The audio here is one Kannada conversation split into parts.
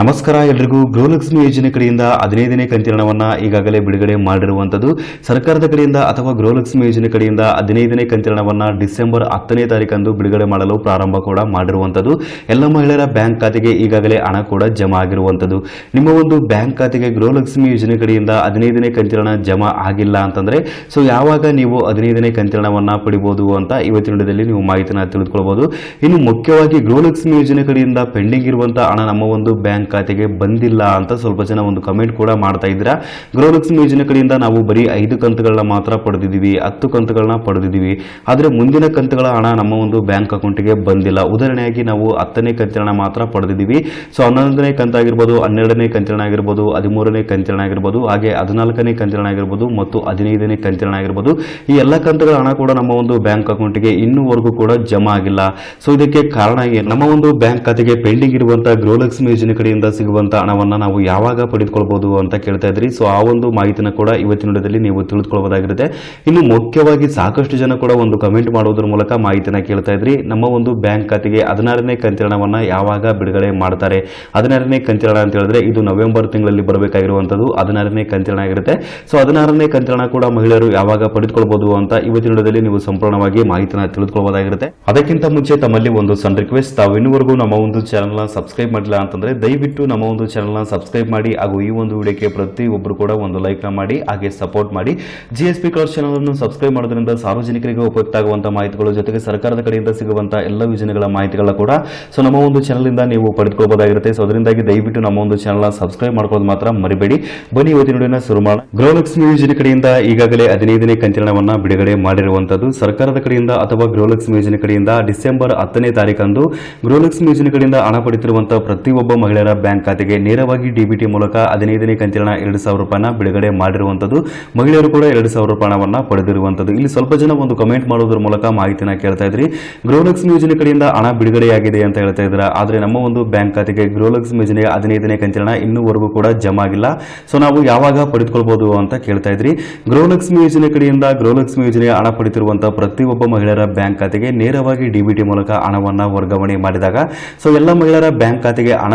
ನಮಸ್ಕಾರ ಎಲ್ರಿಗೂ. ಗೃಹಲಕ್ಷ್ಮಿ ಯೋಜನೆ ಕಡೆಯಿಂದ ಹದಿನೈದನೇ ಹಣವನ್ನು ಈಗಾಗಲೇ ಬಿಡುಗಡೆ ಮಾಡಿರುವಂತದ್ದು. ಸರ್ಕಾರದ ಕಡೆಯಿಂದ ಅಥವಾ ಗೃಹಲಕ್ಷ್ಮಿ ಯೋಜನೆ ಕಡೆಯಿಂದ ಹದಿನೈದನೇ ಹಣವನ್ನು ಡಿಸೆಂಬರ್ ಹತ್ತನೇ ತಾರೀಕಂದು ಬಿಡುಗಡೆ ಮಾಡಲು ಪ್ರಾರಂಭ ಕೂಡ ಮಾಡಿರುವಂತದ್ದು. ಎಲ್ಲ ಮಹಿಳೆಯರ ಬ್ಯಾಂಕ್ ಖಾತೆಗೆ ಈಗಾಗಲೇ ಹಣ ಕೂಡ ಜಮಾ ಆಗಿರುವಂಥದ್ದು ನಿಮ್ಮ ಒಂದು ಬ್ಯಾಂಕ್ ಖಾತೆಗೆ ಗೃಹಲಕ್ಷ್ಮಿ ಯೋಜನೆ ಕಡೆಯಿಂದ ಹದಿನೈದನೇ ಕಂತಿರಣ ಜಮಾ ಆಗಿಲ್ಲ ಅಂತಂದ್ರೆ, ಸೊ ಯಾವಾಗ ನೀವು ಹದಿನೈದನೇ ಕಂತಿರಣವನ್ನು ಪಡಿಬೋದು ಅಂತ ಇವತ್ತಿನ ವಿಡಿಯೋದಲ್ಲಿ ನೀವು ಮಾಹಿತಿನ ತಿಳಿದುಕೊಳ್ಬಹುದು ಇನ್ನು ಮುಖ್ಯವಾಗಿ ಗೃಹಲಕ್ಷ್ಮಿ ಯೋಜನೆ ಕಡೆಯಿಂದ ಪೆಂಡಿಂಗ್ ಇರುವಂಥ ಹಣ ನಮ್ಮ ಒಂದು ಬ್ಯಾಂಕ್ ಖಾತೆಗೆ ಬಂದಿಲ್ಲ ಅಂತ ಸ್ವಲ್ಪ ಜನ ಒಂದು ಕಮೆಂಟ್ ಕೂಡ ಮಾಡ್ತಾ ಇದ್ದೀರಾ. ಗೃಹಲಕ್ಷ್ಮಿ ಯೋಜನೆ ಕಡೆಯಿಂದ ನಾವು ಬರೀ ಐದು ಕಂತುಗಳನ್ನ ಮಾತ್ರ ಪಡೆದಿದ್ದೀವಿ, ಹತ್ತು ಕಂತುಗಳನ್ನ ಪಡೆದಿದ್ದೀವಿ. ಆದರೆ ಮುಂದಿನ ಕಂತುಗಳ ಹಣ ನಮ್ಮ ಒಂದು ಬ್ಯಾಂಕ್ ಅಕೌಂಟ್ಗೆ ಬಂದಿಲ್ಲ. ಉದಾಹರಣೆಯಾಗಿ ನಾವು ಹತ್ತನೇ ಕಂತಿನ ಮಾತ್ರ ಪಡೆದಿದ್ದೀವಿ. ಸೊ ಹನ್ನೊಂದನೇ ಕಂತಾಗಿರ್ಬೋದು ಹನ್ನೆರಡನೇ ಕಂತಿನ ಆಗಿರ್ಬೋದು, ಹದಿಮೂರನೇ ಕಂತಿನ ಆಗಿರ್ಬೋದು, ಹಾಗೆ ಹದಿನಾಲ್ಕನೇ ಕಂತಿನ ಆಗಿರ್ಬೋದು ಮತ್ತು ಹದಿನೈದನೇ ಕಂತಿನ ಆಗಿರ್ಬೋದು. ಈ ಎಲ್ಲ ಕಂತುಗಳ ಹಣ ಕೂಡ ನಮ್ಮ ಒಂದು ಬ್ಯಾಂಕ್ ಅಕೌಂಟ್ಗೆ ಇನ್ನೂವರೆಗೂ ಕೂಡ ಜಮಾ ಆಗಿಲ್ಲ. ಸೊ ಇದಕ್ಕೆ ಕಾರಣ ಏನು? ನಮ್ಮ ಒಂದು ಬ್ಯಾಂಕ್ ಖಾತೆಗೆ ಪೆಂಡಿಂಗ್ ಇರುವಂತಹ ಗೃಹಲಕ್ಷ್ಮಿ ಯೋಜನೆ ಕಡೆಯಿಂದ ಸಿಗುವಂತ ಹಣವನ್ನ ನಾವು ಯಾವಾಗ ಪಡೆದುಕೊಳ್ಬಹುದು ಅಂತ ಕೇಳ್ತಾ ಇದ್ರಿ. ಸೊ ಆ ಒಂದು ಮಾಹಿತಿನ ಕೂಡ ಇವತ್ತಿನ ವಿಡಿಯೋದಲ್ಲಿ ನೀವು ತಿಳಿದುಕೊಳ್ಳಬಹುದಾಗಿರುತ್ತೆ ಇನ್ನು ಮುಖ್ಯವಾಗಿ ಸಾಕಷ್ಟು ಜನ ಕೂಡ ಒಂದು ಕಮೆಂಟ್ ಮಾಡೋದ್ರ ಮೂಲಕ ಮಾಹಿತಿನ ಕೇಳ್ತಾ ಇದ್ರಿ. ನಮ್ಮ ಒಂದು ಬ್ಯಾಂಕ್ ಖಾತೆಗೆ ಹದಿನಾರನೇ ಕಂತಿರಣವನ್ನ ಯಾವಾಗ ಬಿಡುಗಡೆ ಮಾಡ್ತಾರೆ? ಹದಿನಾರನೇ ಕಂತಿರಣ ಅಂತ ಹೇಳಿದ್ರೆ ಇದು ನವೆಂಬರ್ ತಿಂಗಳಲ್ಲಿ ಬರಬೇಕಾಗಿರುವಂತದ್ದು ಹದಿನಾರನೇ ಕಂತಿರಣ ಆಗಿರುತ್ತೆ. ಸೊ ಹದಿನಾರನೇ ಕಂತಿರಣ ಕೂಡ ಮಹಿಳೆಯರು ಯಾವಾಗ ಪಡೆದುಕೊಳ್ಬಹುದು ಅಂತ ಇವತ್ತಿನ ವಿಡಿಯೋದಲ್ಲಿ ನೀವು ಸಂಪೂರ್ಣವಾಗಿ ಮಾಹಿತಿನ ತಿಳಿದುಕೊಳ್ಳಬಹುದಾಗಿರುತ್ತೆ ಅದಕ್ಕಿಂತ ಮುಂಚೆ ತಮ್ಮಲ್ಲಿ ಒಂದು ಸಣ್ಣ ರಿಕ್ವೆಸ್ಟ್ ತಾವು ಇನ್ನುವರೆಗೂ ನಮ್ಮ ಒಂದು ಚಾನಲ್ನ ಸಬ್ಸ್ಕ್ರೈಬ್ ಮಾಡಿಲ್ಲ ಅಂತಂದ್ರೆ ದಯವಿಟ್ಟು ನಮ್ಮ ಒಂದು ಚಾನಲ್ನ ಸಬ್ಸ್ಕ್ರೈಬ್ ಮಾಡಿ ಹಾಗೂ ಈ ಒಂದು ವಿಡಿಯೋಕ್ಕೆ ಪ್ರತಿ ಒಬ್ಬರು ಕೂಡ ಒಂದು ಲೈಕ್ನ ಮಾಡಿ, ಹಾಗೆ ಸಪೋರ್ಟ್ ಮಾಡಿ. ಜಿ ಎಸ್ ಪಿ ಅನ್ನು ಸಬ್ಸ್ಕ್ರೈಬ್ ಮಾಡೋದ್ರಿಂದ ಸಾರ್ವಜನಿಕರಿಗೆ ಉಪಯುಕ್ತ ಆಗುವಂತಹ ಮಾಹಿತಿಗಳು ಜೊತೆಗೆ ಸರ್ಕಾರದ ಕಡೆಯಿಂದ ಸಿಗುವಂತಹ ಎಲ್ಲ ಯೋಜನೆಗಳ ಮಾಹಿತಿಗಳ ಕೂಡ ಸೊ ನಮ್ಮ ಒಂದು ಚಾನಲ್ ಇಂದ ನೀವು ಪಡೆದುಕೊಳ್ಳಬಹುದಾಗಿರುತ್ತೆ ಸೊ ಅದರಿಂದಾಗಿ ದಯವಿಟ್ಟು ನಮ್ಮ ಒಂದು ಚಾನಲ್ನ ಸಬ್ಸ್ಕ್ರೈಬ್ ಮಾಡ್ಕೊಳ್ಳೋದು ಮಾತ್ರ ಮರಿಬೇಡಿ. ಬನ್ನಿ ಇವತ್ತಿನ ನೋಡಿನ ಶುರು ಮಾಡೋಣ. ಗೃಹಲಕ್ಷ್ಮಿ ಯೋಜನೆ ಕಡೆಯಿಂದ ಈಗಾಗಲೇ ಹದಿನೈದನೇ ಕಂಚಿನವನ್ನ ಬಿಡುಗಡೆ ಮಾಡಿರುವಂತದ್ದು. ಸರ್ಕಾರದ ಕಡೆಯಿಂದ ಅಥವಾ ಗೃಹಲಕ್ಷ್ಮಿ ಯೋಜನೆ ಕಡೆಯಿಂದ ಡಿಸೆಂಬರ್ ಹತ್ತನೇ ತಾರೀಕಂದು ಗೃಹಲಕ್ಷ್ಮಿ ಯೋಜನೆ ಕಡೆಯಿಂದ ಹಣ ಪಡೆಯುತ್ತಿರುವಂತಹ ಪ್ರತಿಯೊಬ್ಬ ಮಹಿಳೆಯರ ಬ್ಯಾಂಕ್ ಖಾತೆಗೆ ನೇರವಾಗಿ ಡಿಬಿಟಿ ಮೂಲಕ ಹದಿನೈದನೇ ಕಂತಿನ ಎರಡು ಸಾವಿರ ರೂಪಾಯಿನ ಬಿಡುಗಡೆ ಮಾಡಿರುವಂತದ್ದು ಮಹಿಳೆಯರು ಕೂಡ ಎರಡು ಸಾವಿರ ರೂಪಾಯಿ ಹಣವನ್ನ ಪಡೆದಿರುವಂತದ್ದು ಇಲ್ಲಿ ಸ್ವಲ್ಪ ಜನ ಒಂದು ಕಮೆಂಟ್ ಮಾಡುವುದರ ಮೂಲಕ ಮಾಹಿತಿನ ಕೇಳ್ತಾ ಇದ್ರಿ. ಗೃಹಲಕ್ಷ್ಮಿ ಯೋಜನೆ ಕಡೆಯಿಂದ ಹಣ ಬಿಡುಗಡೆಯಾಗಿದೆ ಅಂತ ಹೇಳ್ತಾ ಇದ್ರ ಆದ್ರೆ ನಮ್ಮ ಒಂದು ಬ್ಯಾಂಕ್ ಖಾತೆಗೆ ಗೃಹಲಕ್ಷ್ಮಿ ಯೋಜನೆಯ ಹದಿನೈದನೇ ಕಂತಿನ ಇನ್ನೂವರೆಗೂ ಕೂಡ ಜಮಾ ಆಗಿಲ್ಲ. ಸೊ ನಾವು ಯಾವಾಗ ಪಡೆದುಕೊಳ್ಬಹುದು ಅಂತ ಕೇಳ್ತಾ ಇದ್ರಿ. ಗೃಹಲಕ್ಷ್ಮಿ ಯೋಜನೆ ಕಡೆಯಿಂದ ಗೃಹಲಕ್ಷ್ಮಿ ಯೋಜನೆ ಹಣ ಪಡೆದಿರುವಂತಹ ಪ್ರತಿಯೊಬ್ಬ ಮಹಿಳೆಯರ ಬ್ಯಾಂಕ್ ಖಾತೆಗೆ ನೇರವಾಗಿ ಡಿಬಿಟಿ ಮೂಲಕ ಹಣವನ್ನ ವರ್ಗಾವಣೆ ಮಾಡಿದಾಗ, ಸೊ ಎಲ್ಲ ಮಹಿಳೆಯರ ಬ್ಯಾಂಕ್ ಖಾತೆಗೆ ಹಣ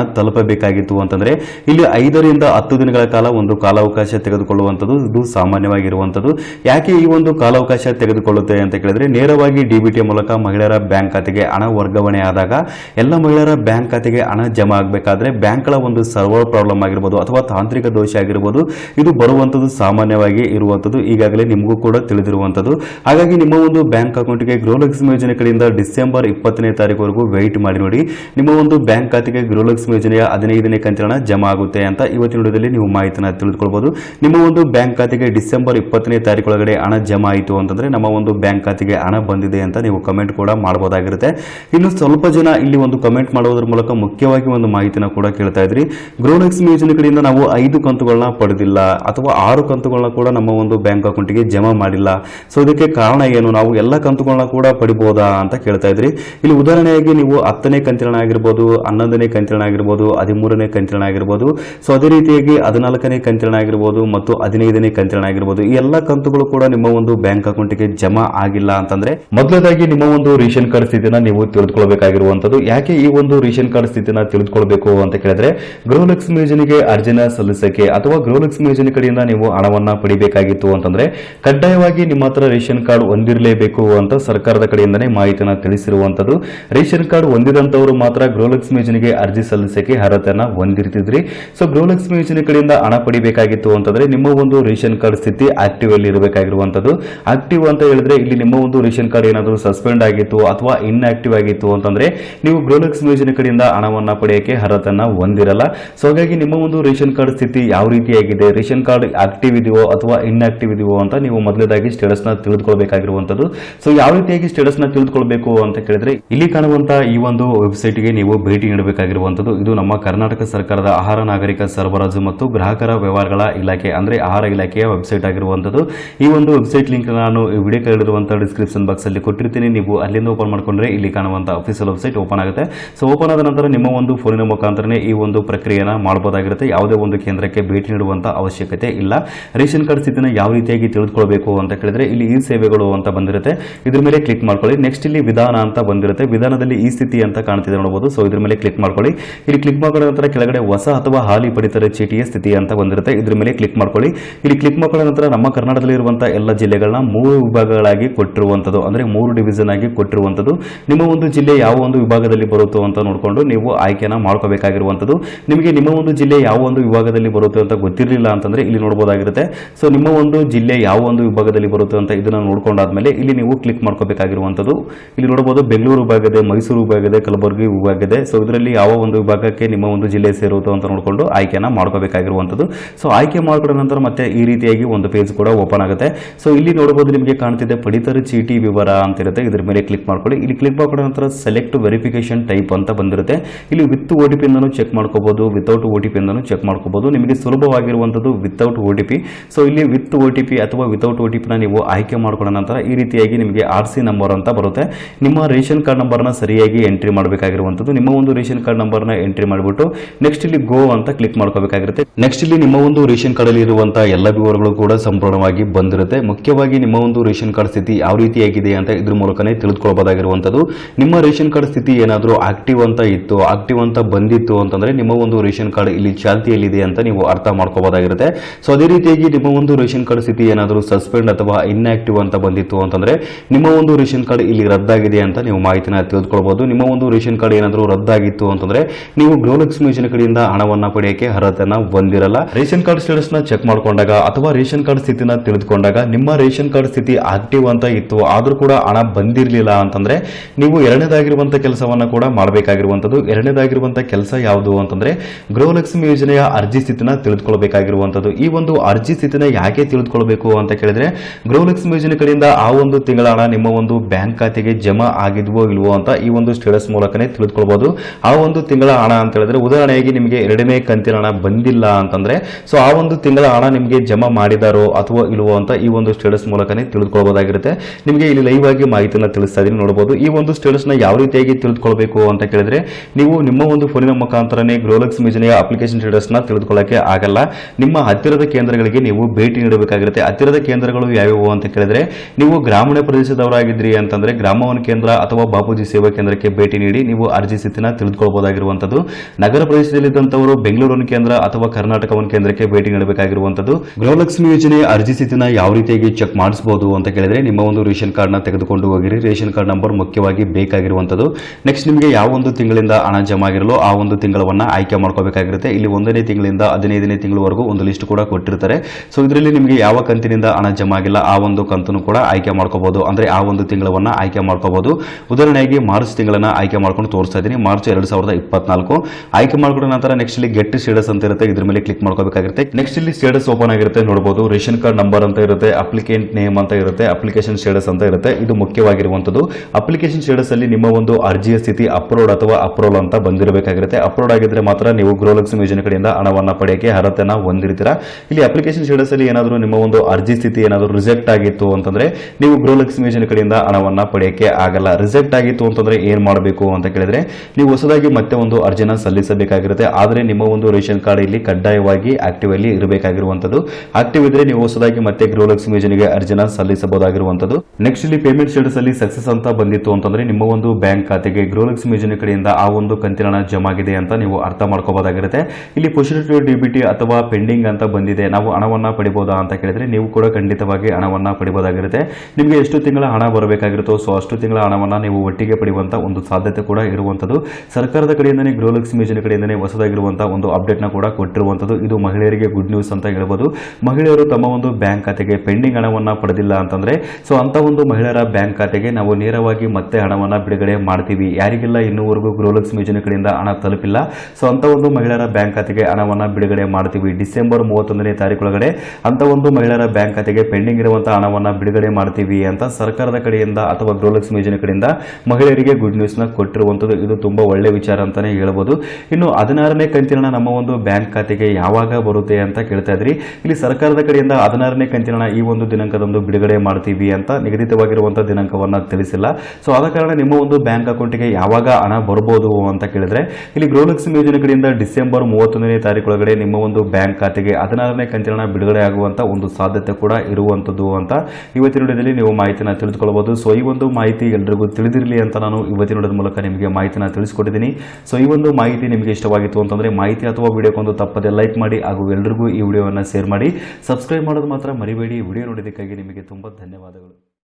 ತಲುಪಬೇಕಾಗಿತ್ತು ಅಂತಂದ್ರೆ ಇಲ್ಲಿ ಐದರಿಂದ ಹತ್ತು ದಿನಗಳ ಕಾಲ ಒಂದು ಕಾಲಾವಕಾಶ ತೆಗೆದುಕೊಳ್ಳುವಂಥದ್ದು, ಇದು ಸಾಮಾನ್ಯವಾಗಿರುವಂಥದ್ದು. ಯಾಕೆ ಈ ಒಂದು ಕಾಲಾವಕಾಶ ತೆಗೆದುಕೊಳ್ಳುತ್ತೆ ಅಂತ ಕೇಳಿದ್ರೆ, ನೇರವಾಗಿ ಡಿಬಿಟಿ ಮೂಲಕ ಮಹಿಳೆಯರ ಬ್ಯಾಂಕ್ ಖಾತೆಗೆ ಹಣ ವರ್ಗಾವಣೆ ಆದಾಗ ಎಲ್ಲ ಮಹಿಳೆಯರ ಬ್ಯಾಂಕ್ ಖಾತೆಗೆ ಹಣ ಜಮಾ ಆಗಬೇಕಾದ್ರೆ ಬ್ಯಾಂಕ್ಗಳ ಒಂದು ಸರ್ವರ್ ಪ್ರಾಬ್ಲಮ್ ಆಗಿರ್ಬೋದು ಅಥವಾ ತಾಂತ್ರಿಕ ದೋಷ ಆಗಿರ್ಬೋದು, ಇದು ಬರುವಂಥದ್ದು ಸಾಮಾನ್ಯವಾಗಿ ಇರುವಂಥದ್ದು, ಈಗಾಗಲೇ ನಿಮಗೂ ಕೂಡ ತಿಳಿದಿರುವಂಥದ್ದು. ಹಾಗಾಗಿ ನಿಮ್ಮ ಒಂದು ಬ್ಯಾಂಕ್ ಅಕೌಂಟ್ಗೆ ಗೃಹಲಕ್ಷ್ಮಿ ಯೋಜನೆ ಕಡೆಯಿಂದ ಡಿಸೆಂಬರ್ ಇಪ್ಪತ್ತನೇ ತಾರೀಕುವರೆಗೂ ವೆಯ್ಟ್ ಮಾಡಿ ನೋಡಿ. ನಿಮ್ಮ ಒಂದು ಬ್ಯಾಂಕ್ ಖಾತೆಗೆ ಗೃಹಲಕ್ಷ್ಮಿ ಯೋಜನೆಯ ಹದಿನೈದನೇ ಕಂತಿನ ಜಮಾ ಆಗುತ್ತೆ ಅಂತ ಇವತ್ತಿನ ವಿಡಿಯೋದಲ್ಲಿ ನೀವು ಮಾಹಿತಿನ ತಿಳಿದುಕೊಳ್ಬಹುದು ನಿಮ್ಮ ಒಂದು ಬ್ಯಾಂಕ್ ಖಾತೆಗೆ ಡಿಸೆಂಬರ್ ಇಪ್ಪತ್ತನೇ ತಾರೀಕೊಳಗಡೆ ಹಣ ಜಮಾ ಆಯಿತು ಅಂತಂದ್ರೆ ನಮ್ಮ ಒಂದು ಬ್ಯಾಂಕ್ ಖಾತೆಗೆ ಹಣ ಬಂದಿದೆ ಅಂತ ನೀವು ಕಮೆಂಟ್ ಕೂಡ ಮಾಡಬಹುದಾಗಿರುತ್ತೆ ಇನ್ನು ಸ್ವಲ್ಪ ಜನ ಇಲ್ಲಿ ಒಂದು ಕಮೆಂಟ್ ಮಾಡುವುದರ ಮೂಲಕ ಮುಖ್ಯವಾಗಿ ಒಂದು ಮಾಹಿತಿನ ಕೂಡ ಕೇಳ್ತಾ ಇದ್ರಿ. ಗೃಹಲಕ್ಷ್ಮಿ ಯೋಜನೆ ಕಡೆಯಿಂದ ನಾವು ಐದು ಕಂತುಗಳನ್ನ ಪಡೆದಿಲ್ಲ ಅಥವಾ ಆರು ಕಂತುಗಳನ್ನ ಕೂಡ ನಮ್ಮ ಒಂದು ಬ್ಯಾಂಕ್ ಅಕೌಂಟ್ಗೆ ಜಮಾ ಮಾಡಿಲ್ಲ. ಸೊ ಇದಕ್ಕೆ ಕಾರಣ ಏನು? ನಾವು ಎಲ್ಲ ಕಂತುಗಳನ್ನ ಕೂಡ ಪಡಿಬಹುದಾ ಅಂತ ಕೇಳ್ತಾ ಇದ್ರಿ. ಇಲ್ಲಿ ಉದಾಹರಣೆಯಾಗಿ ನೀವು ಹತ್ತನೇ ಕಂತಿನ ಆಗಿರ್ಬೋದು, ಹನ್ನೊಂದನೇ ಕಂತಿನ ಆಗಿರ್ಬೋದು ಹದಿಮೂರನೇ ಕಂತಿನ ಆಗಿರ್ಬೋದು. ಸೊ ಅದೇ ರೀತಿಯಾಗಿ ಹದಿನಾಲ್ಕನೇ ಕಂತಿನ ಆಗಿರ್ಬೋದು ಮತ್ತು ಹದಿನೈದನೇ ಕಂತಿನ ಆಗಿರ್ಬೋದು. ಈ ಎಲ್ಲ ಕಂತುಗಳು ಕೂಡ ನಿಮ್ಮ ಒಂದು ಬ್ಯಾಂಕ್ ಅಕೌಂಟ್ಗೆ ಜಮಾ ಆಗಿಲ್ಲ ಅಂತಂದ್ರೆ ಮೊದಲದಾಗಿ ನಿಮ್ಮ ಒಂದು ರೇಷನ್ ಕಾರ್ಡ್ ಸ್ಥಿತಿನ ನೀವು ತಿಳಿದುಕೊಳ್ಬೇಕಾಗಿರುವಂತದ್ದು ಯಾಕೆ ಈ ಒಂದು ರೇಷನ್ ಕಾರ್ಡ್ ಸ್ಥಿತಿನ ತಿಳಿದುಕೊಳ್ಬೇಕು ಅಂತ ಕೇಳಿದ್ರೆ ಗೃಹಲಕ್ಷ್ಮಿ ಯೋಜನೆಗೆ ಅರ್ಜಿನ ಸಲ್ಲಿಸಕ್ಕೆ ಅಥವಾ ಗೃಹಲಕ್ಷ್ಮಿ ಯೋಜನೆ ಕಡೆಯಿಂದ ನೀವು ಹಣವನ್ನ ಪಡಿಬೇಕಾಗಿತ್ತು ಅಂತಂದ್ರೆ ಕಡ್ಡಾಯವಾಗಿ ನಿಮ್ಮ ಹತ್ರ ರೇಷನ್ ಕಾರ್ಡ್ ಹೊಂದಿರಲೇಬೇಕು ಅಂತ ಸರ್ಕಾರದ ಕಡೆಯಿಂದನೇ ಮಾಹಿತಿಯನ್ನು ತಿಳಿಸಿರುವಂತದ್ದು ರೇಷನ್ ಕಾರ್ಡ್ ಹೊಂದಿದಂತವರು ಮಾತ್ರ ಗೃಹಲಕ್ಷ್ಮಿ ಯೋಜನೆಗೆ ಅರ್ಜಿ ಸಲ್ಲಿಸಕ್ಕೆ ಅರ್ಹತೆಯನ್ನ ಹೊಂದಿರ್ತಿದ್ರಿ. ಸೊ ಗೃಹಲಕ್ಷ್ಮಿ ಯೋಜನೆ ಕಡೆಯಿಂದ ಹಣ ಪಡಿಬೇಕಾಗಿತ್ತು ಅಂತಂದ್ರೆ ನಿಮ್ಮ ಒಂದು ರೇಷನ್ ಕಾರ್ಡ್ ಸ್ಥಿತಿ ಆಕ್ಟಿವ್ ಅಲ್ಲಿ ಇರಬೇಕಾಗಿರುವಂತದ್ದು. ಆಕ್ಟಿವ್ ಅಂತ ಹೇಳಿದ್ರೆ ಇಲ್ಲಿ ನಿಮ್ಮ ಒಂದು ರೇಷನ್ ಕಾರ್ಡ್ ಏನಾದರೂ ಸಸ್ಪೆಂಡ್ ಆಗಿತ್ತು ಅಥವಾ ಇನ್ಆಕ್ಟಿವ್ ಆಗಿತ್ತು ಅಂತಂದ್ರೆ ನೀವು ಗೃಹಲಕ್ಷ್ಮಿ ಯೋಜನೆ ಕಡೆಯಿಂದ ಹಣವನ್ನ ಪಡೆಯಕ್ಕೆ ಅರ್ಹತೆಯನ್ನ ಹೊಂದಿರಲ್ಲ. ಸೊ ಹಾಗಾಗಿ ನಿಮ್ಮ ಒಂದು ರೇಷನ್ ಕಾರ್ಡ್ ಸ್ಥಿತಿ ಯಾವ ರೀತಿಯಾಗಿದೆ? ರೇಷನ್ ಕಾರ್ಡ್ ಆಕ್ಟಿವ್ ಇದೆಯೋ ಅಥವಾ ಇನ್ಆಕ್ಟಿವ್ ಇದೆಯೋ ಅಂತ ನೀವು ಮೊದಲೇದಾಗಿ ಸ್ಟೇಟಸ್ನ ತಿಳಿದುಕೊಳ್ಬೇಕಾಗಿರುವಂತದ್ದು. ಸೊ ಯಾವ ರೀತಿಯಾಗಿ ಸ್ಟೇಟಸ್ನ ತಿಳಿದುಕೊಳ್ಬೇಕು ಅಂತ ಕೇಳಿದ್ರೆ ಇಲ್ಲಿ ಕಾಣುವಂತಹ ಈ ಒಂದು ವೆಬ್ಸೈಟ್ಗೆ ನೀವು ಭೇಟಿ ನೀಡಬೇಕಾಗಿರುವಂತದ್ದು. ಇದು ನಮ್ಮ ಕರ್ನಾಟಕ ಸರ್ಕಾರದ ಆಹಾರ ನಾಗರಿಕ ಸರಬರಾಜು ಮತ್ತು ಗ್ರಾಹಕರ ವ್ಯವಹಾರಗಳ ಇಲಾಖೆ, ಅಂದ್ರೆ ಆಹಾರ ಇಲಾಖೆಯ ವೆಬ್ಸೈಟ್ ಆಗಿರುವಂಥದ್ದು. ಈ ಒಂದು ವೆಬ್ಸೈಟ್ ಲಿಂಕ್ ನಾನು ವಿಡಿಯೋ ಕೇಳಿರುವಂಥ ಡಿಸ್ಕ್ರಿಪ್ಷನ್ ಬಾಕ್ಸ್ ಅಲ್ಲಿ ಕೊಟ್ಟಿರ್ತೀನಿ. ನೀವು ಅಲ್ಲಿಂದ ಓಪನ್ ಮಾಡ್ಕೊಂಡ್ರೆ ಇಲ್ಲಿ ಕಾಣುವಂಥ ಅಫಿಷಿಯಲ್ ವೆಬ್ಸೈಟ್ ಓಪನ್ ಆಗುತ್ತೆ. ಸೊ ಓಪನ್ ಆದ ನಂತರ ನಿಮ್ಮ ಒಂದು ಫೋನಿನ ಮುಖಾಂತರನೇ ಈ ಒಂದು ಪ್ರಕ್ರಿಯೆನ ಮಾಡಬಹುದಾಗಿರುತ್ತೆ ಯಾವುದೇ ಒಂದು ಕೇಂದ್ರಕ್ಕೆ ಭೇಟಿ ನೀಡುವಂಥ ಅವಶ್ಯಕತೆ ಇಲ್ಲ. ರೇಷನ್ ಕಾರ್ಡ್ ಸ್ಥಿತಿನ ಯಾವ ರೀತಿಯಾಗಿ ತಿಳಿದುಕೊಳ್ಬೇಕು ಅಂತ ಕೇಳಿದ್ರೆ ಇಲ್ಲಿ ಈ ಸೇವೆಗಳು ಅಂತ ಬಂದಿರುತ್ತೆ. ಇದ್ರ ಮೇಲೆ ಕ್ಲಿಕ್ ಮಾಡ್ಕೊಳ್ಳಿ. ನೆಕ್ಸ್ಟ್ ಇಲ್ಲಿ ವಿಧಾನ ಅಂತ ಬಂದಿರುತ್ತೆ. ವಿಧಾನದಲ್ಲಿ ಈ ಸ್ಥಿತಿ ಅಂತ ಕಾಣ್ತಿದೆ ನೋಡಬಹುದು ಸೊ ಇದ್ರ ಮೇಲೆ ಕ್ಲಿಕ್ ಮಾಡ್ಕೊಳ್ಳಿ. ಇಲ್ಲಿ ಕ್ಲಿಕ್ ಮಾಡಿದ ನಂತರ ಕೆಳಗಡೆ ಹೊಸ ಅಥವಾ ಹಾಲಿ ಪಡಿತರ ಚೀಟಿಯ ಸ್ಥಿತಿ ಅಂತ ಬಂದಿರುತ್ತೆ. ಇದ್ರ ಮೇಲೆ ಕ್ಲಿಕ್ ಮಾಡ್ಕೊಳ್ಳಿ. ಇಲ್ಲಿ ಕ್ಲಿಕ್ ಮಾಡ್ಕೊಂಡ ನಂತರ ನಮ್ಮ ಕರ್ನಾಟಕದಲ್ಲಿ ಇರುವಂತಹ ಎಲ್ಲ ಜಿಲ್ಲೆಗಳನ್ನ ಮೂರು ವಿಭಾಗಗಳಾಗಿ ಕೊಟ್ಟಿರುವಂತದ್ದು. ಅಂದ್ರೆ ಮೂರು ಡಿವಿಷನ್ ಆಗಿ ಕೊಟ್ಟಿರುವಂತದ್ದು. ನಿಮ್ಮ ಒಂದು ಜಿಲ್ಲೆ ಯಾವ ಒಂದು ವಿಭಾಗದಲ್ಲಿ ಬರುತ್ತೋ ಅಂತ ನೋಡಿಕೊಂಡು ನೀವು ಆಯ್ಕೆನ ಮಾಡ್ಕೋಬೇಕಾಗಿರುವಂಥದ್ದು ನಿಮಗೆ ನಿಮ್ಮ ಒಂದು ಜಿಲ್ಲೆ ಯಾವ ಒಂದು ವಿಭಾಗದಲ್ಲಿ ಬರುತ್ತೆ ಅಂತ ಗೊತ್ತಿರಲಿಲ್ಲ ಅಂತಂದ್ರೆ ಇಲ್ಲಿ ನೋಡಬಹುದಾಗಿರುತ್ತೆ ಸೊ ನಿಮ್ಮ ಒಂದು ಜಿಲ್ಲೆ ಯಾವ ಒಂದು ವಿಭಾಗದಲ್ಲಿ ಬರುತ್ತೆ ಅಂತ ಇದನ್ನ ನೋಡ್ಕೊಂಡಾದ್ಮೇಲೆ ಇಲ್ಲಿ ನೀವು ಕ್ಲಿಕ್ ಮಾಡ್ಕೋಬೇಕಾಗಿರುವಂಥದ್ದು ಇಲ್ಲಿ ನೋಡಬಹುದು ಬೆಂಗಳೂರು ಇದೆ ಮೈಸೂರು ವಿಭಾಗ ಇದೆ ಕಲಬುರಗಿ ಇದೆ ಸೊ ಇದರಲ್ಲಿ ಯಾವ ಒಂದು ವಿಭಾಗಕ್ಕೆ ನಿಮ್ಮ ಒಂದು ಜಿಲ್ಲೆ ಸೇರುವುದು ಅಂತ ನೋಡಿಕೊಂಡು ಆಯ್ಕೆನ ಮಾಡ್ಕೋಬೇಕಾಗಿರುವಂಥದ್ದು. ಸೊ ಆಯ್ಕೆ ಮಾಡ್ಕೊಂಡ ನಂತರ ಮತ್ತೆ ಈ ರೀತಿಯಾಗಿ ಒಂದು ಪೇಜ್ ಕೂಡ ಓಪನ್ ಆಗುತ್ತೆ. ಸೊ ಇಲ್ಲಿ ನೋಡಬಹುದು ನಿಮಗೆ ಕಾಣ್ತಿದೆ ಪಡಿತರ ಚೀಟಿ ವಿವರ ಅಂತ ಇರುತ್ತೆ. ಇದ್ರ ಮೇಲೆ ಕ್ಲಿಕ್ ಮಾಡ್ಕೊಳ್ಳಿ. ಇಲ್ಲಿ ಕ್ಲಿಕ್ ಮಾಡ್ಕೊಂಡ ನಂತರ ಸೆಲೆಕ್ಟ್ ವೆರಿಫಿಕೇಶನ್ ಟೈಪ್ ಅಂತ ಬಂದಿರುತ್ತೆ. ಇಲ್ಲಿ ವಿತ್ ಓ ಟಿ ಚೆಕ್ ಮಾಡ್ಕೋಬಹುದು ವಿತೌಟ್ ಓ ಟಿ ಚೆಕ್ ಮಾಡ್ಕೋಬಹುದು ನಿಮಗೆ ಸುಲಭವಾಗಿರುವಂಥದ್ದು without O T P so ಇಲ್ಲಿ ವಿತ್ ಓ ಟಿ ಪಿ ಅಥವಾ ವಿತೌಟ್ ಓ ಟಿ ಪಿನ ನೀವು ಆಯ್ಕೆ ಮಾಡ್ಕೊಂಡ ನಂತರ ಈ ರೀತಿಯಾಗಿ ನಿಮಗೆ ಆರ್ ಸಿ ನಂಬರ್ ಅಂತ ಬರುತ್ತೆ. ನಿಮ್ಮ ರೇಷನ್ ಕಾರ್ಡ್ ನಂಬರ್ನ ಸರಿಯಾಗಿ ಎಂಟ್ರಿ ಮಾಡಬೇಕಾಗಿರುವಂಥದ್ದು. ನಿಮ್ಮ ಒಂದು ರೇಷನ್ ಕಾರ್ಡ್ ನಂಬರ್ನ ಎಂಟ್ರಿ ಮಾಡಿಬಿಟ್ಟು ನೆಕ್ಸ್ಟ್ ಇಲ್ಲಿ ಗೋ ಅಂತ ಕ್ಲಿಕ್ ಮಾಡ್ಕೋಬೇಕಾಗಿರುತ್ತೆ. ನೆಕ್ಸ್ಟ್ ಇಲ್ಲಿ ನಿಮ್ಮ ಒಂದು ರೇಷನ್ ಕಾರ್ಡ್ ಅಲ್ಲಿ ಇರುವಂತಹ ಎಲ್ಲ ವಿವರಗಳು ಕೂಡ ಸಂಪೂರ್ಣವಾಗಿ ಬಂದಿರುತ್ತೆ. ಮುಖ್ಯವಾಗಿ ನಿಮ್ಮ ಒಂದು ರೇಷನ್ ಕಾರ್ಡ್ ಸ್ಥಿತಿ ಯಾವ ರೀತಿಯಾಗಿದೆ ಅಂತ ಇದ್ರ ಮೂಲಕನೇ ತಿಳಿದುಕೊಳ್ಬಹುದಾಗಿರುವಂಥದ್ದು ನಿಮ್ಮ ರೇಷನ್ ಕಾರ್ಡ್ ಸ್ಥಿತಿ ಏನಾದರೂ ಆಕ್ಟಿವ್ ಅಂತ ಇತ್ತು ಆಕ್ಟಿವ್ ಅಂತ ಬಂದಿತ್ತು ಅಂತಂದ್ರೆ ನಿಮ್ಮ ಒಂದು ರೇಷನ್ ಕಾರ್ಡ್ ಇಲ್ಲಿ ಚಾಲ್ತಿಯಲ್ಲಿದೆ ಅಂತ ನೀವು ಅರ್ಥ ಮಾಡ್ಕೋಬಹುದಾಗಿರುತ್ತೆ ಸೊ ಅದೇ ರೀತಿಯಾಗಿ ನಿಮ್ಮ ಒಂದು ರೇಷನ್ ಕಾರ್ಡ್ ಸ್ಥಿತಿ ಏನಾದರೂ ಸಸ್ಪೆಂಡ್ ಅಥವಾ ಇನ್ಆಕ್ಟಿವ್ ಅಂತ ಬಂದಿತ್ತು ಅಂತಂದ್ರೆ ನಿಮ್ಮ ಒಂದು ರೇಷನ್ ಕಾರ್ಡ್ ಇಲ್ಲಿ ರದ್ದಾಗಿದೆ ಅಂತ ನೀವು ಮಾಹಿತಿನ ತಿಳಿದುಕೊಳ್ಬಹುದು ನಿಮ್ಮ ಒಂದು ರೇಷನ್ ಕಾರ್ಡ್ ಏನಾದರೂ ರದ್ದಾಗಿತ್ತು ಅಂತಂದ್ರೆ ನೀವು ಗೃಹಲಕ್ಷ್ಮಿ ಯೋಜನೆ ಕಡೆಯಿಂದ ಹಣವನ್ನ ಪಡೆಯಕ್ಕೆ ಅರ್ಹತೆನ ಹೊಂದಿರಲ್ಲ. ರೇಷನ್ ಕಾರ್ಡ್ ಸ್ಟೇಟಸ್ನ ಚೆಕ್ ಮಾಡ್ಕೊಂಡಾಗ ಅಥವಾ ರೇಷನ್ ಕಾರ್ಡ್ ಸ್ಥಿತಿನ ತಿಳಿದುಕೊಂಡಾಗ ನಿಮ್ಮ ರೇಷನ್ ಕಾರ್ಡ್ ಸ್ಥಿತಿ ಆಕ್ಟಿವ್ ಅಂತ ಇತ್ತು, ಆದ್ರೂ ಕೂಡ ಹಣ ಬಂದಿರಲಿಲ್ಲ ಅಂತಂದ್ರೆ ನೀವು ಎರಡನೇದಾಗಿರುವಂತ ಕೆಲಸವನ್ನ ಕೂಡ ಮಾಡಬೇಕಾಗಿರುವಂತದ್ದು ಎರಡನೇದಾಗಿರುವಂತ ಕೆಲಸ ಯಾವುದು ಅಂತಂದ್ರೆ ಗೃಹಲಕ್ಷ್ಮಿ ಯೋಜನೆಯ ಅರ್ಜಿ ಸ್ಥಿತಿನ ತಿಳಿದುಕೊಳ್ಬೇಕಾಗಿರುವಂತದ್ದು ಈ ಒಂದು ಅರ್ಜಿ ಸ್ಥಿತಿನ ಯಾಕೆ ತಿಳಿದುಕೊಳ್ಬೇಕು ಅಂತ ಕೇಳಿದ್ರೆ, ಗೃಹಲಕ್ಷ್ಮಿ ಯೋಜನೆ ಕಡೆಯಿಂದ ಆ ಒಂದು ತಿಂಗಳ ಹಣ ನಿಮ್ಮ ಒಂದು ಬ್ಯಾಂಕ್ ಖಾತೆಗೆ ಜಮಾ ಆಗಿದ್ವೋ ಇಲ್ವೋ ಅಂತ ಈ ಒಂದು ಸ್ಟೇಟಸ್ ಮೂಲಕನೇ ತಿಳಿದುಕೊಳ್ಬಹುದು ಆ ಒಂದು ತಿಂಗಳ ಹಣ ಅಂತ ಉದಾಹರಣೆಗೆ ನಿಮಗೆ ಎರಡನೇ ಕಂತಿನ ಹಣ ಬಂದಿಲ್ಲ ಅಂತಂದ್ರೆ ಸೊ ಆ ಒಂದು ತಿಂಗಳ ಹಣ ನಿಮಗೆ ಜಮಾ ಮಾಡಿದಾರೋ ಅಥವಾ ಇಲ್ವೋ ಅಂತ ಈ ಒಂದು ಸ್ಟೇಟಸ್ ಮೂಲಕನೇ ತಿಳಿದುಕೊಳ್ಬೋದಾಗಿರುತ್ತೆ. ನಿಮಗೆ ಇಲ್ಲಿ ಲೈವ್ ಆಗಿ ಮಾಹಿತಿಯನ್ನು ತಿಳಿಸ್ತಾ ಇದೀನಿ ನೋಡಬಹುದು ಈ ಒಂದು ಸ್ಟೇಟಸ್ನ ಯಾವ ರೀತಿಯಾಗಿ ತಿಳಿದುಕೊಳ್ಬೇಕು ಅಂತ ಕೇಳಿದ್ರೆ, ನೀವು ನಿಮ್ಮ ಒಂದು ಫೋನಿನ ಮುಖಾಂತರನೇ ಗ್ರೋಲಕ್ಸ್ ಯೋಜನೆಯ ಅಪ್ಲಿಕೇಶನ್ ಸ್ಟೇಟಸ್ನ ತಿಳಿದುಕೊಳ್ಳಕ್ಕೆ ಆಗಲ್ಲ. ನಿಮ್ಮ ಹತ್ತಿರದ ಕೇಂದ್ರಗಳಿಗೆ ನೀವು ಭೇಟಿ ನೀಡಬೇಕಾಗಿರುತ್ತೆ. ಹತ್ತಿರದ ಕೇಂದ್ರಗಳು ಯಾವ್ಯಾವು ಅಂತ ಕೇಳಿದ್ರೆ, ನೀವು ಗ್ರಾಮೀಣ ಪ್ರದೇಶದವರಾಗಿದ್ರಿ ಅಂತಂದ್ರೆ ಗ್ರಾಮವನ ಕೇಂದ್ರ ಅಥವಾ ಬಾಪೂಜಿ ಸೇವಾ ಕೇಂದ್ರಕ್ಕೆ ಭೇಟಿ ನೀಡಿ ನೀವು ಅರ್ಜಿ ಸ್ಥಿತಿನ ತಿಳಿದುಕೊಳ್ಬಹುದಾಗಿರುವಂತದ್ದು ನಗರ ಪ್ರದೇಶದಲ್ಲಿದ್ದಂಥವರು ಬೆಂಗಳೂರು ಕೇಂದ್ರ ಅಥವಾ ಕರ್ನಾಟಕ ವನ ಕೇಂದ್ರಕ್ಕೆ ಭೇಟಿ ನೀಡಬೇಕಾಗಿರುವಂತದ್ದು ಗೃಹಲಕ್ಷ್ಮಿ ಯೋಜನೆ ಅರ್ಜಿ ಸ್ಥಿತಿನ ಯಾವ ರೀತಿಯಾಗಿ ಚೆಕ್ ಮಾಡಿಸಬಹುದು ಅಂತ ಕೇಳಿದ್ರೆ ನಿಮ್ಮ ಒಂದು ರೇಷನ್ ಕಾರ್ಡ್ನ ತೆಗೆದುಕೊಂಡು ಹೋಗಿರಿ. ರೇಷನ್ ಕಾರ್ಡ್ ನಂಬರ್ ಮುಖ್ಯವಾಗಿ ಬೇಕಾಗಿರುವಂತದ್ದು ನೆಕ್ಸ್ಟ್ ನಿಮಗೆ ಯಾವ ಒಂದು ತಿಂಗಳಿಂದ ಹಣ ಜಮಾ ಆಗಿರಲು ಆ ಒಂದು ತಿಂಗಳವನ್ನ ಆಯ್ಕೆ ಮಾಡ್ಕೋಬೇಕಾಗಿರುತ್ತೆ. ಇಲ್ಲಿ ಒಂದನೇ ತಿಂಗಳಿಂದ ಹದಿನೈದನೇ ತಿಂಗಳವರೆಗೂ ಒಂದು ಲಿಸ್ಟ್ ಕೂಡ ಕೊಟ್ಟಿರ್ತಾರೆ. ಸೊ ಇದರಲ್ಲಿ ನಿಮಗೆ ಯಾವ ಕಂತಿನಿಂದ ಹಣ ಜಮಾ ಆಗಿಲ್ಲ ಆ ಒಂದು ಕಂತನ್ನು ಕೂಡ ಆಯ್ಕೆ ಮಾಡ್ಕೋಬಹುದು ಅಂದ್ರೆ ಆ ಒಂದು ತಿಂಗಳವನ್ನ ಆಯ್ಕೆ ಮಾಡ್ಕೋಬಹುದು ಉದಾಹರಣೆಗೆ ಮಾರ್ಚ್ ತಿಂಗಳನ್ನ ಆಯ್ಕೆ ಮಾಡ್ಕೊಂಡು ತೋರಿಸ್ತಾ ಇದ್ದೀನಿ. ಮಾರ್ಚ್ ಎರಡ್ ಸಾವಿರದ ಇಪ್ಪತ್ನಾಲ್ಕು. ಆಯ್ಕೆ ಮಾಡ್ಕೊಂಡ ನಂತರ ನೆಕ್ಸ್ಟ್ ಇಲ್ಲಿ ಗೆಟ್ ಸ್ಟೇಟಸ್ ಅಂತ ಇರುತ್ತೆ. ಇದ್ರ ಮೇಲೆ ಕ್ಲಿಕ್ ಮಾಡ್ಕೋಬೇಕಾಗಿರುತ್ತೆ. ನೆಕ್ಸ್ಟ್ ಇಲ್ಲಿ ಸ್ಟೇಟಸ್ ಓಪನ್ ಆಗಿರುತ್ತೆ ನೋಡಬಹುದು ರೇಷನ್ ಕಾರ್ಡ್ ನಂಬರ್ ಅಂತ ಇರುತ್ತೆ. ಅಪ್ಲಿಕೆಂಟ್ ನೇಮ್ ಅಂತ ಇರುತ್ತೆ. ಅಪ್ಲಿಕೇಶನ್ ಸ್ಟೇಟಸ್ ಅಂತ ಇರುತ್ತೆ. ಇದು ಮುಖ್ಯವಾಗಿರುವಂತದ್ದು. ಅಪ್ಲಿಕೇಶನ್ ಸ್ಟೇಟಸ್ ಅಲ್ಲಿ ನಿಮ್ಮ ಒಂದು ಅರ್ಜಿಯ ಸ್ಥಿತಿ ಅಪ್ರೋಡ್ ಅಥವಾ ಅಪ್ರೋಲ್ ಅಂತ ಬಂದಿರಬೇಕಾಗಿರುತ್ತೆ. ಅಪ್ರೋಡ್ ಆಗಿದ್ರೆ ಮಾತ್ರ ನೀವು ಗೃಹಲಕ್ಷ್ಮಿ ಯೋಜನೆ ಕಡೆಯಿಂದ ಹಣವನ್ನ ಪಡೆಯಕ್ಕೆ ಅರ್ಹತೆನ ಹೊಂದಿರ್ತೀರಾ? ಇಲ್ಲಿ ಅಪ್ಲಿಕೇಶನ್ ಸ್ಟೇಟಸ್ ಅಲ್ಲಿ ಏನಾದರೂ ನಿಮ್ಮ ಒಂದು ಅರ್ಜಿ ಸ್ಥಿತಿ ಏನಾದರೂ ರಿಜೆಕ್ಟ್ ಆಗಿತ್ತು ಅಂತಂದ್ರೆ ನೀವು ಗೃಹಲಕ್ಷ್ಮಿ ಯೋಜನೆ ಕಡೆಯಿಂದ ಹಣವನ್ನ ಪಡೆಯಕ್ಕೆ ಆಗಲ್ಲ. ರಿಜೆಕ್ಟ್ ಆಗಿತ್ತು ಅಂತಂದ್ರೆ ಏನ್ ಮಾಡಬೇಕು ಅಂತ ಕೇಳಿದ್ರೆ, ನೀವು ಹೊಸದಾಗಿ ಮತ್ತೆ ಒಂದು ಅರ್ಜಿನ ಸಲ್ಲಿಸಬೇಕಾಗಿರುತ್ತೆ. ಆದರೆ ನಿಮ್ಮ ಒಂದು ರೇಷನ್ ಕಾರ್ಡ್ ಇಲ್ಲಿ ಕಡ್ಡಾಯವಾಗಿ ಆಕ್ಟಿವ್ ಅಲ್ಲಿ ಇರಬೇಕಾಗಿರುವಂತದ್ದು ಆಕ್ಟಿವ್ ಇದ್ರೆ ನೀವು ಹೊಸದಾಗಿ ಮತ್ತೆ ಗೃಹಲಕ್ಷ್ಮಿ ಯೋಜನೆಗೆ ಅರ್ಜಿನ ಸಲ್ಲಿಸಬಹುದಾಗಿರುವಂತದ್ದು ನೆಕ್ಸ್ಟ್ ಇಲ್ಲಿ ಪೇಮೆಂಟ್ ಸ್ಟೇಟಸ್ ಅಲ್ಲಿ ಸಕ್ಸಸ್ ಅಂತ ಬಂದಿತ್ತು ಅಂತಂದ್ರೆ ನಿಮ್ಮ ಒಂದು ಬ್ಯಾಂಕ್ ಖಾತೆಗೆ ಗೃಹಲಕ್ಷ್ಮಿ ಯೋಜನೆ ಕಡೆಯಿಂದ ಆ ಒಂದು ಕಂತಿನ ಹಣ ಜಮಾ ಆಗಿದೆ ಅಂತ ನೀವು ಅರ್ಥ ಮಾಡ್ಕೋಬಹುದಾಗಿರುತ್ತೆ ಇಲ್ಲಿ ಪೊಸಿಟಿವ್ ಡಿಬಿಟಿ ಅಥವಾ ಪೆಂಡಿಂಗ್ ಅಂತ ಬಂದಿದೆ. ನಾವು ಹಣವನ್ನ ಪಡಿಬಹುದಾ ಅಂತ ಕೇಳಿದ್ರೆ ನೀವು ಕೂಡ ಖಂಡಿತವಾಗಿ ಹಣವನ್ನ ಪಡಿಬಹುದಾಗಿರುತ್ತೆ ನಿಮಗೆ ಎಷ್ಟು ತಿಂಗಳ ಹಣ ಬರಬೇಕಾಗಿರುತ್ತೋ, ಸೊ ಅಷ್ಟು ತಿಂಗಳ ಹಣವನ್ನ ನೀವು ಒಟ್ಟಿಗೆ ಪಡೆಯುವಂತ ಒಂದು ಸಾಧ್ಯತೆ ಕೂಡ ಇರುವಂತದ್ದು ಸರ್ಕಾರದ ಕಡೆಯಿಂದನೇ ಗೃಹಲಕ್ಷ್ಮಿ ಯೋಜನೆ ಕಡೆಯಿಂದನೇ ಹೊಸದಾಗಿರುವಂತಹ ಒಂದು ಅಪ್ಡೇಟ್ನ ಕೂಡ ಕೊಟ್ಟಿರುವಂತದ್ದು. ಇದು ಮಹಿಳೆಯರಿಗೆ ಗುಡ್ ನ್ಯೂಸ್ ಅಂತ ಹೇಳ್ಬೋದು. ಮಹಿಳೆಯರು ತಮ್ಮ ಒಂದು ಬ್ಯಾಂಕ್ ಖಾತೆಗೆ ಪೆಂಡಿಂಗ್ ಹಣವನ್ನ ಪಡೆದಿಲ್ಲ ಅಂತಂದ್ರೆ ಸೊ ಅಂತ ಒಂದು ಮಹಿಳೆಯರ ಬ್ಯಾಂಕ್ ಖಾತೆಗೆ ನಾವು ನೇರವಾಗಿ ಮತ್ತೆ ಹಣವನ್ನ ಬಿಡುಗಡೆ ಮಾಡ್ತೀವಿ. ಯಾರಿಗೆಲ್ಲ, ಇನ್ನೂವರೆಗೂ ಗ್ರೋಲಕ್ಸ್ ಯೋಜನೆ ಕಡೆಯಿಂದ ಹಣ ತಲುಪಿಲ್ಲ. ಸೊ ಅಂತ ಒಂದು ಮಹಿಳೆಯರ ಬ್ಯಾಂಕ್ ಖಾತೆಗೆ ಹಣವನ್ನ ಬಿಡುಗಡೆ ಮಾಡ್ತೀವಿ. ಡಿಸೆಂಬರ್ ಮೂವತ್ತೊಂದನೇ ತಾರೀಕೊಳಗಡೆ ಅಂತ ಒಂದು ಮಹಿಳೆಯರ ಬ್ಯಾಂಕ್ ಖಾತೆಗೆ ಪೆಂಡಿಂಗ್ ಇರುವಂತಹ ಹಣವನ್ನ ಬಿಡುಗಡೆ ಮಾಡ್ತೀವಿ ಅಂತ ಸರ್ಕಾರದ ಕಡೆಯಿಂದ ಅಥವಾ ಗೃಹಲಕ್ಷ್ಮಿ ಯೋಜನೆ ಕಡೆಯಿಂದ ಮಹಿಳೆಯರಿಗೆ ಗುಡ್ ನ್ಯೂಸ್ನ ಕೊಟ್ಟಿರುವಂತದ್ದು. ಇದು ತುಂಬಾ ಒಳ್ಳೆ ವಿಚಾರ ಅಂತಾನೆ ಹೇಳ್ಬೋದು. ಇನ್ನು ಹದಿನಾರನೇ ಕಂತಿನ ನಮ್ಮ ಒಂದು ಬ್ಯಾಂಕ್ ಖಾತೆಗೆ ಯಾವಾಗ ಬರುತ್ತೆ ಅಂತ ಕೇಳ್ತಾ ಇದ್ರಿ. ಇಲ್ಲಿ ಸರ್ಕಾರದ ಕಡೆಯಿಂದ ಹದಿನಾರನೇ ಕಂತಿನ ಈ ಒಂದು ದಿನಾಂಕದಂದು ಬಿಡುಗಡೆ ಮಾಡ್ತೀವಿ ಅಂತ ನಿಗದಿತವಾಗಿರುವಂತಹ ದಿನಾಂಕವನ್ನ ತಿಳಿಸಿಲ್ಲ. ಸೊ ಆದ ಕಾರಣ ನಿಮ್ಮ ಒಂದು ಬ್ಯಾಂಕ್ ಅಕೌಂಟ್ಗೆ ಯಾವಾಗ ಹಣ ಬರ್ಬೋದು ಅಂತ ಕೇಳಿದ್ರೆ, ಇಲ್ಲಿ ಗೃಹಲಕ್ಷ್ಮಿ ಯೋಜನೆ ಕಡೆಯಿಂದ ಡಿಸೆಂಬರ್ ಮೂವತ್ತೊಂದನೇ ತಾರೀಕೊಳಗಡೆ ನಿಮ್ಮ ಒಂದು ಬ್ಯಾಂಕ್ ಖಾತೆಗೆ ಹದಿನಾರನೇ ಕಂತಿನ ಬಿಡುಗಡೆ ಆಗುವಂತ ಒಂದು ಸಾಧ್ಯತೆ ಕೂಡ ಇರುವಂತದ್ದು ಅಂತ ಇವತ್ತಿನ ವಿಡಿಯೋದಲ್ಲಿ ನೀವು ಮಾಹಿತಿನ ತಿಳಿದುಕೊಳ್ಳಬಹುದು ಸೊ ಈ ಒಂದು ಮಾಹಿತಿ ಎಲ್ರಿಗೂ ತಿಳಿದಿರಲಿ ಅಂತ ನಾನು ಇವತ್ತಿನ ಮೂಲಕ ನಿಮಗೆ ಮಾಹಿತಿನ ತಿಳಿಸ್ಕೊಟ್ಟಿದ್ದೀನಿ. ಸೊ ಈ ಒಂದು ಮಾಹಿತಿ ಮಾಹಿತಿ ನಿಮಗೆ ಇಷ್ಟವಾಗಿತ್ತು ಅಂತಂದರೆ ಮಾಹಿತಿ ಅಥವಾ ವಿಡಿಯೋಕ್ಕೊಂದು ತಪ್ಪದೆ ಲೈಕ್ ಮಾಡಿ ಹಾಗೂ ಎಲ್ರಿಗೂ ಈ ವಿಡಿಯೋವನ್ನು ಶೇರ್ ಮಾಡಿ. ಸಬ್ಸ್ಕ್ರೈಬ್ ಮಾಡೋದು ಮಾತ್ರ ಮರಿಬೇಡಿ. ವಿಡಿಯೋ ನೋಡೋದಕ್ಕಾಗಿ ನಿಮಗೆ ತುಂಬ ಧನ್ಯವಾದಗಳು.